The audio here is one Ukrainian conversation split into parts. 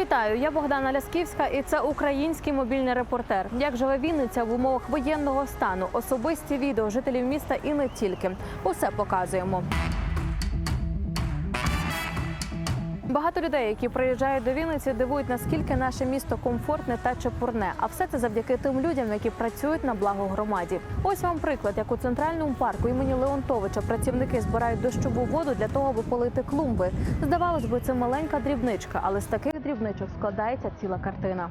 Вітаю, я Богдана Лясківська, і це український мобільний репортер. Як живе Вінниця в умовах воєнного стану, особисті відео жителів міста і не тільки. Усе показуємо. Багато людей, які приїжджають до Вінниці, дивують, наскільки наше місто комфортне та чепурне. А все це завдяки тим людям, які працюють на благо громаді. Ось вам приклад, як у центральному парку імені Леонтовича працівники збирають дощову воду для того, аби полити клумби. Здавалось би, це маленька дрібничка, але з таких дрібничок складається ціла картина.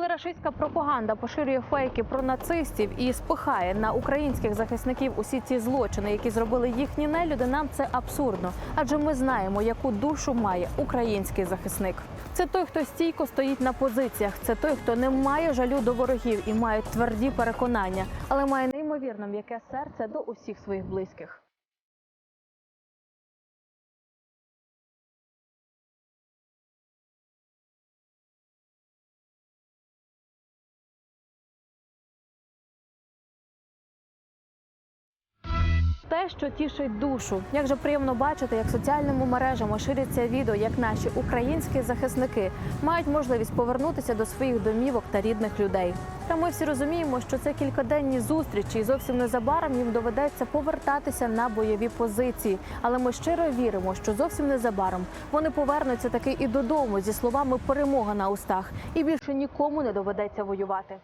Коли рашистська пропаганда поширює фейки про нацистів і спихає на українських захисників усі ці злочини, які зробили їхні нелюди, нам це абсурдно. Адже ми знаємо, яку душу має український захисник. Це той, хто стійко стоїть на позиціях. Це той, хто не має жалю до ворогів і має тверді переконання, але має неймовірно м'яке серце до усіх своїх близьких. Те, що тішить душу, як же приємно бачити, як соціальними мережами ширяться відео, як наші українські захисники мають можливість повернутися до своїх домівок та рідних людей. Та ми всі розуміємо, що це кількаденні зустрічі, і зовсім незабаром їм доведеться повертатися на бойові позиції. Але ми щиро віримо, що зовсім незабаром вони повернуться таки і додому зі словами перемога на устах, і більше нікому не доведеться воювати.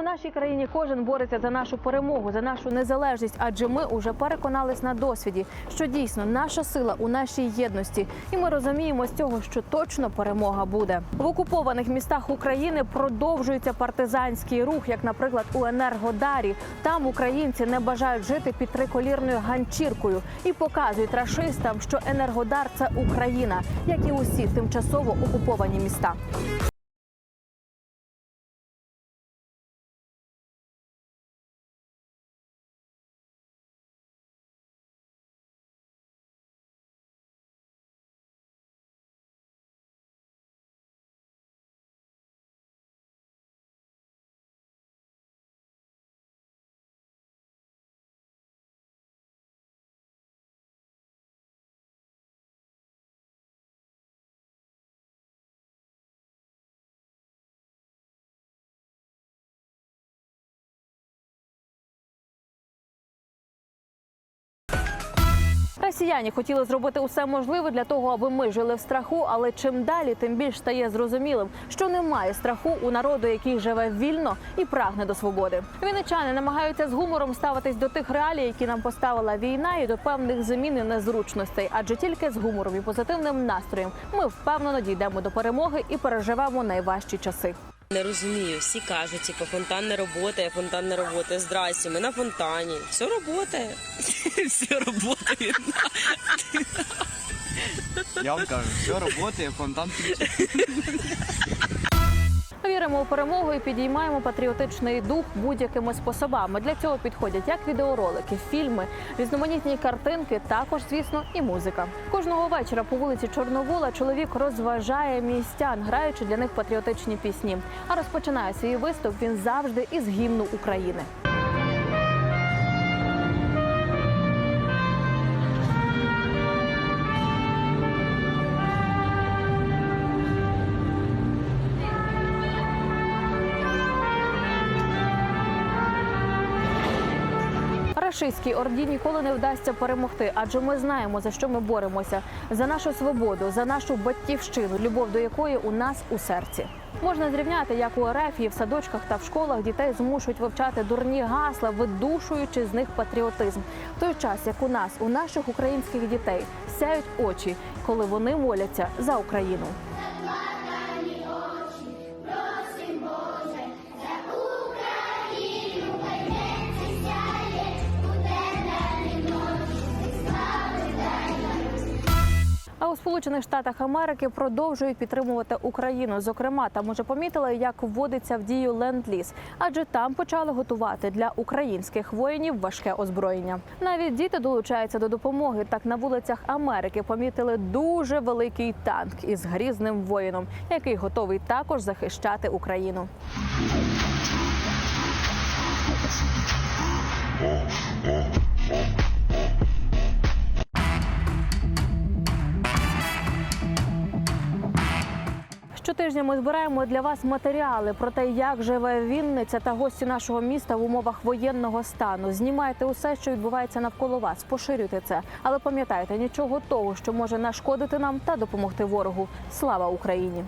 У нашій країні кожен бореться за нашу перемогу, за нашу незалежність, адже ми уже переконались на досвіді, що дійсно наша сила у нашій єдності, і ми розуміємо з цього, що точно перемога буде. В окупованих містах України продовжується партизанський рух, як, наприклад, у Енергодарі. Там українці не бажають жити під триколірною ганчіркою і показують рашистам, що Енергодар це Україна, як і усі тимчасово окуповані міста. Росіяни хотіли зробити усе можливе для того, аби ми жили в страху. Але чим далі, тим більш стає зрозумілим, що немає страху у народу, який живе вільно і прагне до свободи. Вінничани намагаються з гумором ставитись до тих реалій, які нам поставила війна, і до певних змін і незручностей. Адже тільки з гумором і позитивним настроєм ми впевнено дійдемо до перемоги і переживемо найважчі часи. Не розумію, всі кажуть, типу, фонтан не роботає, фонтан не роботає. Здрасте, ми на фонтані. Все роботає. Все роботає. Я вам кажу, все роботає, фонтан включить. Віримо у перемогу і підіймаємо патріотичний дух будь-якими способами. Для цього підходять як відеоролики, фільми, різноманітні картинки, також, звісно, і музика. Кожного вечора по вулиці Чорновола чоловік розважає містян, граючи для них патріотичні пісні. А розпочинає свій виступ він завжди із гімну України. Рашистській орді ніколи не вдасться перемогти, адже ми знаємо за що ми боремося за нашу свободу, за нашу батьківщину, любов до якої у нас у серці. Можна зрівняти, як у РФ і в садочках та в школах дітей змушують вивчати дурні гасла, видушуючи з них патріотизм. В той час, як у нас, у наших українських дітей сяють очі, коли вони моляться за Україну. Сполучених Штатах Америки продовжують підтримувати Україну. Зокрема, там уже помітили, як вводиться в дію ленд-ліз, адже там почали готувати для українських воїнів важке озброєння. Навіть діти долучаються до допомоги. Так на вулицях Америки помітили дуже великий танк із грізним воїном, який готовий також захищати Україну. Щотижня ми збираємо для вас матеріали про те, як живе Вінниця та гості нашого міста в умовах воєнного стану. Знімайте усе, що відбувається навколо вас, поширюйте це. Але пам'ятайте, нічого того, що може нашкодити нам та допомогти ворогу. Слава Україні!